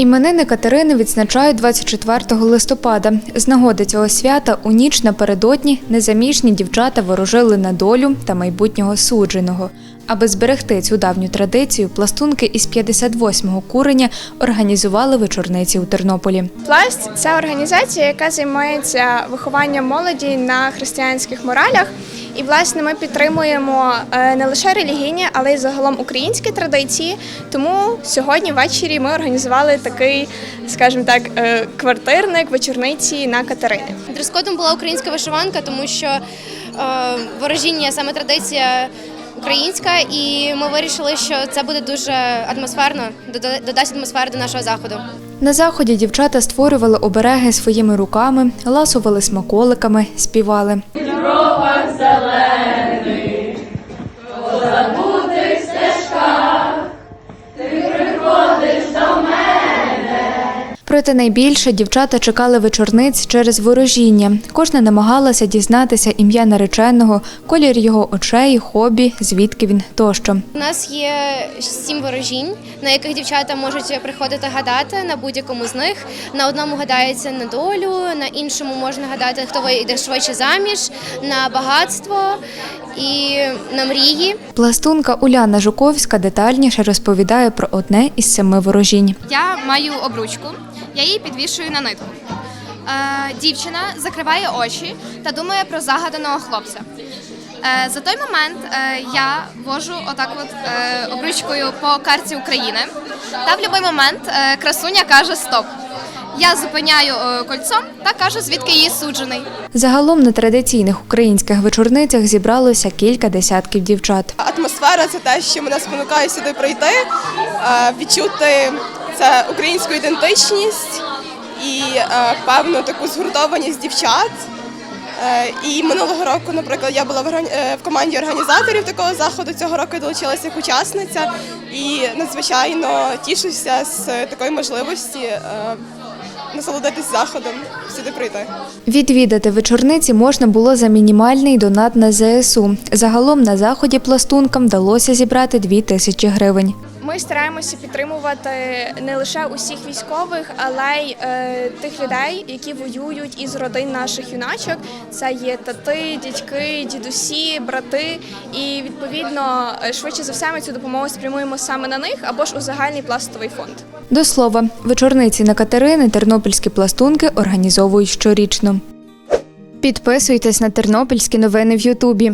Іменини Катерини відзначають 24 листопада. З нагоди цього свята у ніч напередодні незаміжні дівчата ворожили на долю та майбутнього судженого. Аби зберегти цю давню традицію, пластунки із 58-го куреня організували вечорниці у Тернополі. Пласт це організація, яка займається вихованням молоді на християнських моралях. І власне ми підтримуємо е, не лише релігійні, але й загалом українські традиції. Тому сьогодні ввечері ми організували такий, скажімо так, е, квартирник вечорниці на Катерини. Дрес-кодом була українська вишиванка, тому що е, ворожіння саме традиція українська, і ми вирішили, що це буде дуже атмосферно, додасть атмосфери до нашого заходу. На заході дівчата створювали обереги своїми руками, ласували смаколиками, співали. Європа зелений, козаку Проте найбільше дівчата чекали вечорниць через ворожіння. Кожна намагалася дізнатися ім'я нареченого, колір його очей, хобі, звідки він тощо. У нас є сім ворожінь, на яких дівчата можуть приходити гадати на будь-якому з них. На одному гадається на долю, на іншому можна гадати, хто вийде швидше заміж, на багатство і на мрії. Пластунка Уляна Жуковська детальніше розповідає про одне із семи ворожінь. Я маю обручку, я її підвішую на нитку. Е, дівчина закриває очі та думає про загаданого хлопця. Е, за той момент е, я вожу отак от е, обручкою по карті України. Та в будь-який момент е, красуня каже стоп. Я зупиняю е, кольцом та кажу, звідки її суджений. Загалом на традиційних українських вечорницях зібралося кілька десятків дівчат. Атмосфера це те, що мене спонукає сюди прийти, е, відчути це українську ідентичність і е, певну таку згуртованість дівчат. Е, І минулого року, наприклад, я була в е, команді організаторів такого заходу. Цього року я долучилася як учасниця і надзвичайно тішуся з такої можливості насолодитись заходом, сюди прийти. Відвідати вечорниці можна було за мінімальний донат на ЗСУ. Загалом на заході пластункам вдалося зібрати 2 тисячі гривень. Ми стараємося підтримувати не лише усіх військових, але й е, тих людей, які воюють із родин наших юначок. Це є тати, дядьки, дідусі, брати. І відповідно, швидше за все, ми цю допомогу спрямуємо саме на них або ж у загальний пластовий фонд. До слова, вечорниці на Катерини тернопільські пластунки організовують щорічно. Підписуйтесь на тернопільські новини в Ютубі.